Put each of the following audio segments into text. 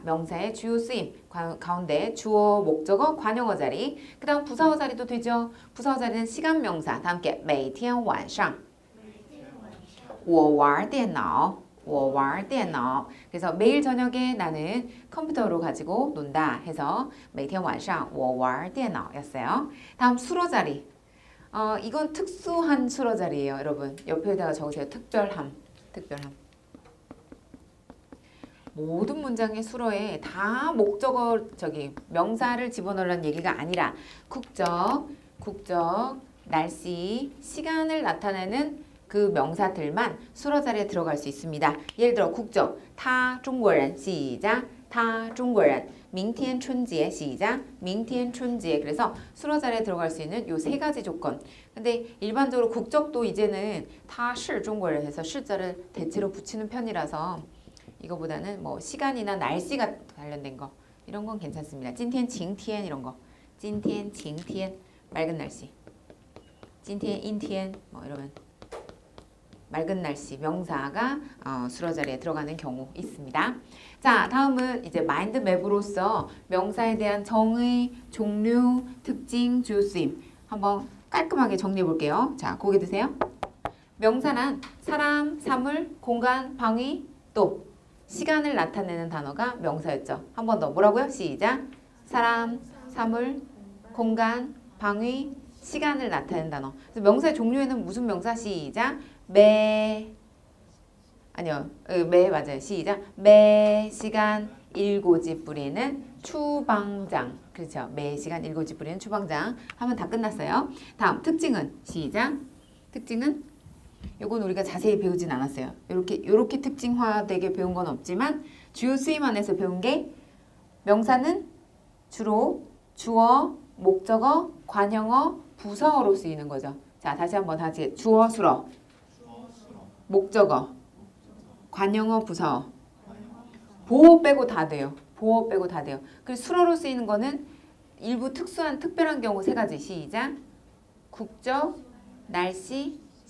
자, 명사의 주요 쓰임 가- 가운데 주어, 목적어, 관용어 자리. 그다음 부사어 자리도 되죠. 부사어 자리는 시간 명사. 다 함께 每天晚上我玩电脑我玩电脑 그래서 매일 저녁에 나는 컴퓨터로 가지고 논다 해서 每天晚上我玩电脑였어요. 다음 수로 자리. 어, 이건 특수한 수로 자리예요, 여러분. 옆에다가 적으세요. 특별함. 특별함. 모든 문장의 수로에 다 목적어 저기 명사를 집어넣으라는 얘기가 아니라 국적, 국적, 날씨, 시간을 나타내는 그 명사들만 수로 자리에 들어갈 수 있습니다. 예를 들어 국적, 他中国人 시작, 他中国人 明天春节 시작, 明天春节 그래서 수로 자리에 들어갈 수 있는 요 세 가지 조건. 근데 일반적으로 국적도 이제는 他是中国人 해서 시자를 대체로 붙이는 편이라서 이거보다는 뭐 시간이나 날씨가 관련된 거 이런 건 괜찮습니다. 찐티엔, 징티엔 이런 거. 찐티엔, 징티엔 맑은 날씨. 찐티엔, 인티엔 뭐 이러면 맑은 날씨 명사가 어, 수러 자리에 들어가는 경우 있습니다. 자 다음은 이제 마인드맵으로서 명사에 대한 정의, 종류, 특징, 주요 쓰임 한번 깔끔하게 정리해 볼게요. 자 고개 드세요. 명사란 사람, 사물, 공간, 방위, 또 시간을 나타내는 단어가 명사였죠. 한 번 더 뭐라고요? 시작. 사람, 사물, 공간, 방위, 시간을 나타내는 단어. 그래서 명사의 종류에는 무슨 명사? 시작. 매 아니요. 으, 매 맞아요. 시작. 매 시간 일고지 뿌리는 추방장. 그렇죠. 매 시간 일고지 뿌리는 추방장. 하면 다 끝났어요. 다음 특징은 시작. 특징은 요건 우리가 자세히 배우진 않았어요. 이렇게 요렇게 특징화되게 배운 건 없지만 주요 쓰임 안에서 배운 게 명사는 주로 주어, 목적어, 관형어, 부사어로 쓰이는 거죠. 자, 다시 한번 다시 주어, 수러, 목적어, 관형어, 부사어. 보호 빼고 다 돼요. 보호 빼고 다 돼요. 그리고 수로로 쓰이는 거는 일부 특수한 특별한 경우 세 가지 시작. 국적, 날씨,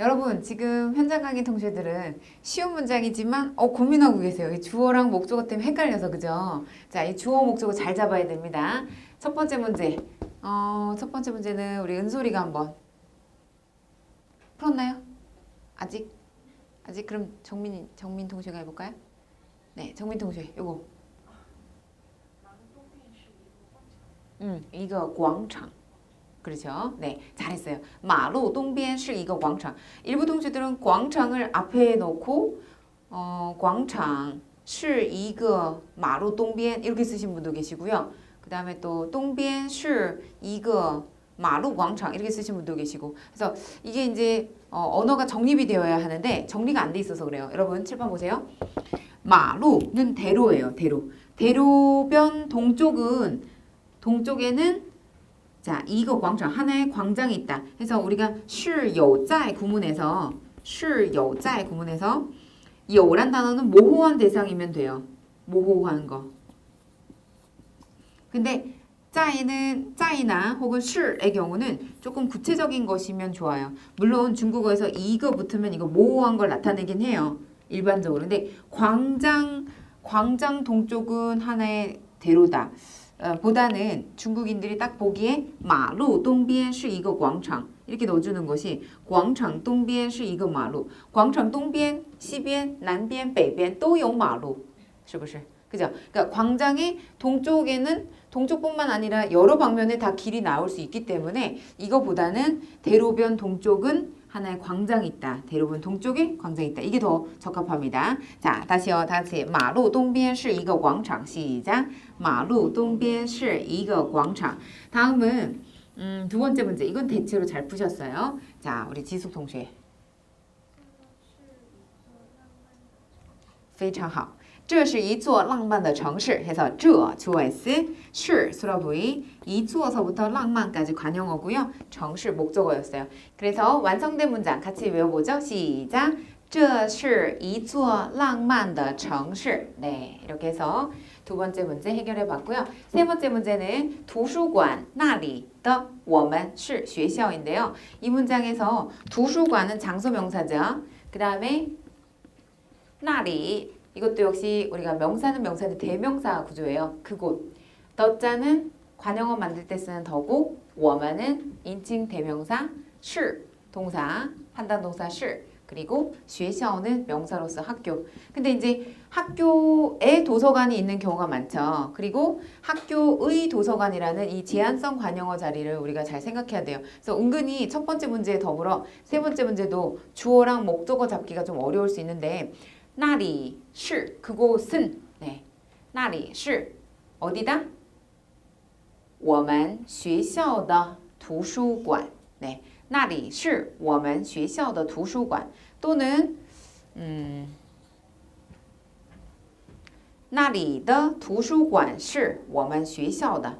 여러분 지금 현장 강의 동시들은 쉬운 문장이지만 어 고민하고 계세요. 이 주어랑 목적어 때문에 헷갈려서 그죠? 자, 이 주어 목적어 잘 잡아야 됩니다. 첫 번째 문제. 어, 첫 번째 문제는 우리 은솔이가 한번 풀었나요? 아직 아직 그럼 정민 정민 동시가 해볼까요? 네, 정민 동시 요거. 음, 이거 광장. 그렇죠? 네, 잘했어요. 마루 동변 是一个广场. 일부 동시들은 광장을 앞에 놓고 어, 광장 是一个马路东边 이렇게 쓰신 분도 계시고요. 그 다음에 또东边是一个马路广场 이렇게 쓰신 분도 계시고 그래서 이게 이제 어, 언어가 정립이 되어야 하는데 정리가 안 돼 있어서 그래요. 여러분 칠판 보세요. 마루는 대로예요. 대로. 대로변 동쪽은 동쪽에는 자, 이거 광장 하나의 광장이 있다. 해서 우리가 是有在 구문에서 是有在 구문에서 有란 단어는 모호한 대상이면 돼요. 모호한 거. 근데 짜이는 짜이나 혹은 실의 경우는 조금 구체적인 것이면 좋아요. 물론 중국어에서 이거 붙으면 이거 모호한 걸 나타내긴 해요. 일반적으로. 근데 광장 광장 동쪽은 하나의 대로다. 어, 보다는 중국인들이 딱 보기에 마루 동변 是一个广场 이렇게 넣어주는 것이 广场东边是一个马路广场东边西边南边北边都有马路是不是 그죠? 그러니까 광장의 동쪽에는 동쪽뿐만 아니라 여러 방면에 다 길이 나올 수 있기 때문에 이거보다는 대로변 동쪽은 하나의 광장이 있다. 대로변 동쪽에 광장이 있다. 이게 더 적합합니다. 자, 다시요. 다시. 马路东边是一个广场. 시작. 马路东边是一个广场. 다음은 음, 두 번째 문제. 이건 대체로 잘 푸셨어요. 자, 우리 지숙 동시에. 非常好. 这是一座浪漫的城市. 해서 这 주어s, 是 수로 부위, 이 주어서부터浪漫까지 관용어고요. 城市 목적어였어요. 그래서 완성된 문장 같이 외워보죠. 시작. 这是一座浪漫的城市. 네, 이렇게 해서 두 번째 문제 해결해 봤고요. 세 번째 문제는 도서관 那里的我们是学校인데요이 문장에서 도서관은 장소 명사죠. 그 다음에 那里 이것도 역시 우리가 명사는 명사인데 대명사 구조예요. 그곳. 더자는 관형어 만들 때 쓰는 더고 워마는 인칭 대명사 슈 동사 판단 동사 슈 그리고 쉐샤오는 명사로서 학교. 근데 이제 학교에 도서관이 있는 경우가 많죠. 그리고 학교의 도서관이라는 이 제한성 관용어 자리를 우리가 잘 생각해야 돼요. 그래서 은근히 첫 번째 문제에 더불어 세 번째 문제도 주어랑 목적어 잡기가 좀 어려울 수 있는데 那里是 그곳은 네. 那里是 어디다? 我们学校的图书馆. 네. 那里是我们学校的图书馆 또는 음, 那里的图书馆是我们学校的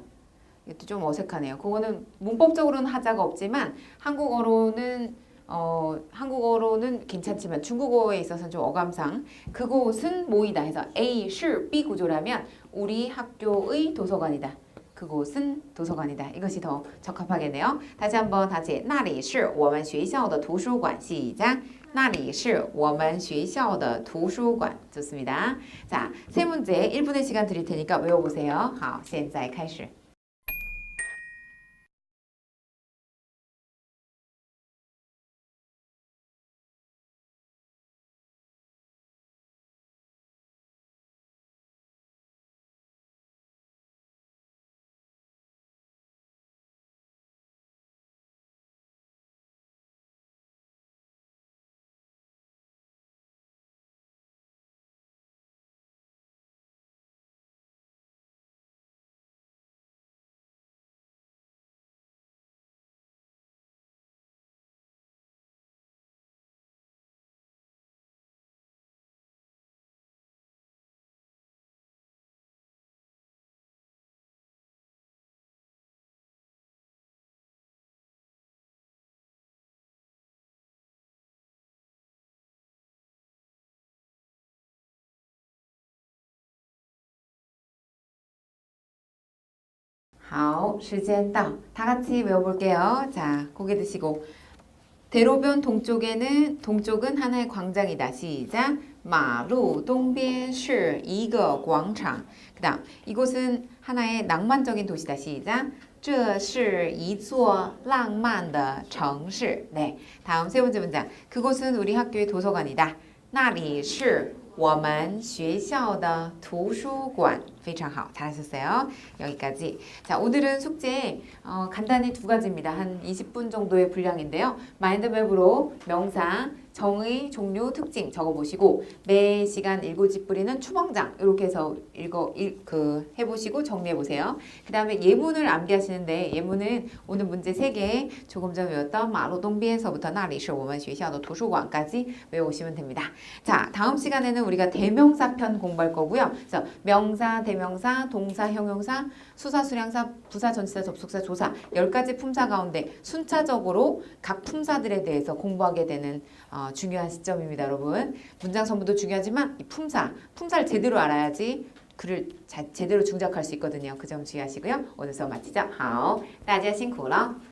이것도 좀 어색하네요. 그거는 문법적으로는 하자가 없지만 한국어로는 어, 한국어로는 괜찮지만 중국어에 있어서는 좀 어감상 그곳은 모이다 해서 A, 是 B 구조라면 우리 학교의 도서관이다. 그곳은 도서관이다. 이것이 더 적합하겠네요. 다시 한번 다시 那里是我们学校的图书馆 시작. 那里是我们学校的图书馆 좋습니다. 자, 세 문제 1분의 시간 드릴 테니까 외워보세요. 好,现在开始. 하, 时间到. 다 같이 외워볼게요. 자, 고개 드시고. 대로변 동쪽에는 동쪽은 하나의 광장이다. 시작. 马路东边是一个广场. 그다음 이곳은 하나의 낭만적인 도시다. 시작. 这是一座浪漫的城市. 네. 다음 세 번째 문장. 그곳은 우리 학교의 도서관이다. 那里是我们学校的图书馆. 非常好. 잘하셨어요. 여기까지. 자, 오늘은 숙제 어, 간단히 두 가지입니다. 한 20분 정도의 분량인데요. 마인드맵으로 명사, 정의, 종류, 특징 적어보시고 매 시간 일고집 뿌리는 추방장 이렇게 해서 읽어 읽, 그 해보시고 정리해보세요. 그 다음에 예문을 암기하시는데 예문은 오늘 문제 3개 조금 전에 외웠던 마로동비에서부터 나리시 오면 学校的 도서관까지 외우시면 됩니다. 자 다음 시간에는 우리가 대명사 편 공부할 거고요. 그래서 명사, 대명사, 동사, 형용사, 수사, 수량사, 부사, 전치사, 접속사, 조사 10가지 품사 가운데 순차적으로 각 품사들에 대해서 공부하게 되는 어, 중요한 시점입니다, 여러분. 문장 선부도 중요하지만 이 품사, 품사를 제대로 알아야지 글을 자, 제대로 중작할 수 있거든요. 그 점 주의하시고요. 오늘 수업 마치죠. 好，大家辛苦了。